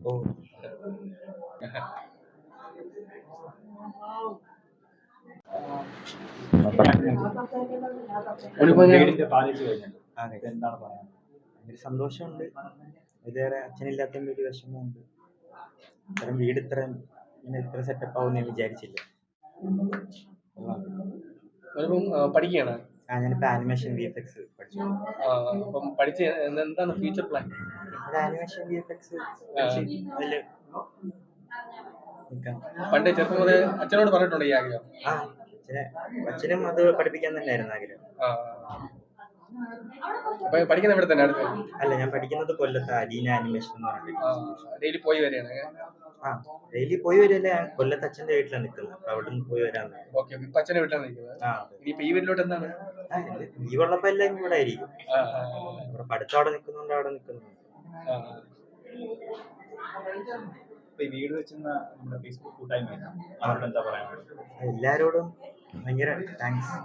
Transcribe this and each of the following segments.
ഓ. എന്താണ് ഭയങ്കര സന്തോഷമുണ്ട്. ഇതേറെ അച്ഛനില്ലാത്തതിന്റെ ഒരു വിഷമമുണ്ട്. ഇത്തരം വീട് ഇത്രയും ഇങ്ങനെ ഇത്ര സെറ്റപ്പ് ആവും ഞാൻ വിചാരിച്ചില്ല. പഠിക്കുകയാണ്? ആ ഞാനിപ്പോ ആനിമേഷൻ വി എഫ് എക്സ് പഠിച്ചു പഠിച്ച് എന്താണ് ഫ്യൂച്ചർ പ്ലാൻ പണ്ട് ചെറുപ്പം മുതൽ അച്ഛനോട് പറഞ്ഞിട്ടുണ്ട് ഈ ആഗ്രഹം? അച്ഛനും അത് പഠിപ്പിക്കാൻ തന്നെയായിരുന്നു ആഗ്രഹം. ആ. അപ്പൊ പഠിക്കുന്ന ഇവിടെ തന്നെ അടുത്ത്? അല്ല ഞാൻ പഠിക്കുന്നത് കൊല്ലത്ത് അലീന ആനിമേഷൻ എന്ന് പറഞ്ഞിട്ട് ഡെയിലി പോയി വരികയാണ് ആ ഡെയിലി പോയി വരില്ല ഞാൻ കൊല്ലത്ത് അച്ഛന്റെ വീട്ടിലാണ് നിൽക്കുന്നത്. അപ്പൊ അവിടെ നിന്ന് പോയി വരാൻ ഓക്കെ ഇപ്പൊ അച്ഛനെ വീട്ടിലാണ് നിൽക്കുന്നത്. ഇനിയിപ്പോ ഈ വീട്ടിലോട്ട് എന്താണ്? ആ എല്ലാം ഇവിടെ ആയിരിക്കും. പഠിത്തം അവിടെ നിൽക്കുന്നുണ്ട് അവിടെ ഈ വീട് വെച്ചുന്ന നമ്മുടെ ഫേസ്ബുക്ക് കൂട്ടായ്മ അവരോട് എന്താ പറയാനുള്ളത് എല്ലാരോടും ഭയങ്കര താങ്ക്സ്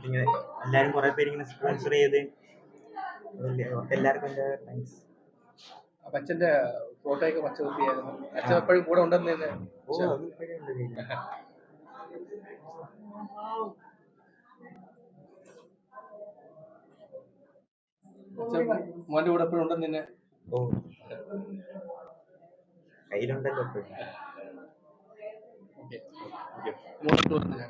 ഇങ്ങനെ എല്ലാരും കുറെ പേര് ഇങ്ങനെ സ്പോൺസർ ചെയ്ത് എല്ലാവർക്കും എന്റെ താങ്ക്സ് അച്ഛന്റെ ഫോട്ടോ ഒക്കെ പച്ച കുത്തിയായിരുന്നു അച്ഛൻ എപ്പോഴും കൂടെ ഉണ്ടെന്ന് തന്നെ ഓ അത് ഇപ്പോഴും ഉണ്ട് കയ്യിൽ. അച്ഛൻ മോന്റെ കൂടെ എപ്പോഴും ഉണ്ടെന്ന് തന്നെ ഓ. കയ്യിലുണ്ടല്ലോ മോൻ